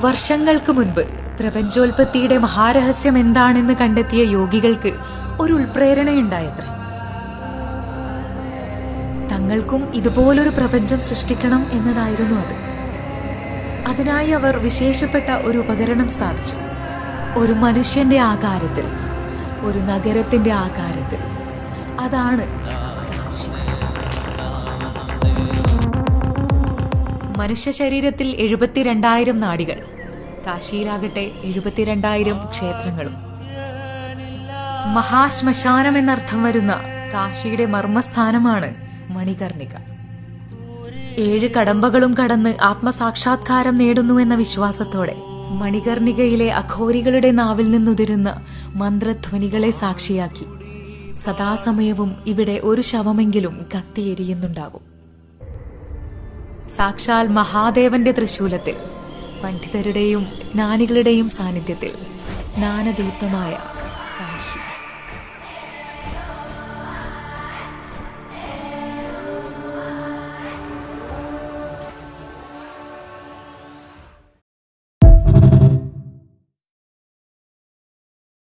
വർഷങ്ങൾക്ക് മുൻപ് പ്രപഞ്ചോൽപത്തിയുടെ മഹാരഹസ്യം എന്താണെന്ന് കണ്ടെത്തിയ യോഗികൾക്ക് ഒരു ഉൾപ്രേരണയുണ്ടായത്രേ. തങ്ങൾക്കും ഇതുപോലൊരു പ്രപഞ്ചം സൃഷ്ടിക്കണം എന്നതായിരുന്നു അത്. അതിനായി അവർ വിശേഷപ്പെട്ട ഒരു ഉപകരണം സ്ഥാപിച്ചു. ഒരു മനുഷ്യന്റെ ആകാരത്തിൽ ഒരു നഗരത്തിന്റെ ആകാരത്തിൽ. അതാണ് കാശി. മനുഷ്യ ശരീരത്തിൽ എഴുപത്തിരണ്ടായിരം നാടികൾ. കാശിയിലാകട്ടെ എഴുപത്തിരണ്ടായിരം ക്ഷേത്രങ്ങളും. മഹാശ്മശാനം എന്നർത്ഥം വരുന്ന കാശിയുടെ മർമ്മസ്ഥാനമാണ് മണികർണിക. ഏഴ് കടമ്പകളും കടന്ന് ആത്മസാക്ഷാത്കാരം നേടുന്നു എന്ന വിശ്വാസത്തോടെ മണികർണികയിലെ അഘോരികളുടെ നാവിൽ നിന്നുതിരുന്ന മന്ത്രധ്വനികളെ സാക്ഷിയാക്കി. സദാസമയവും ഇവിടെ ഒരു ശവമെങ്കിലും കത്തിയെരിയുന്നുണ്ടാവും സാക്ഷാൽ മഹാദേവന്റെ തൃശൂലത്തിൽ പണ്ഡിതരുടെയും ജ്ഞാനികളുടെയും സാന്നിധ്യത്തിൽ ജ്ഞാനദീപ്തമായ കാശി.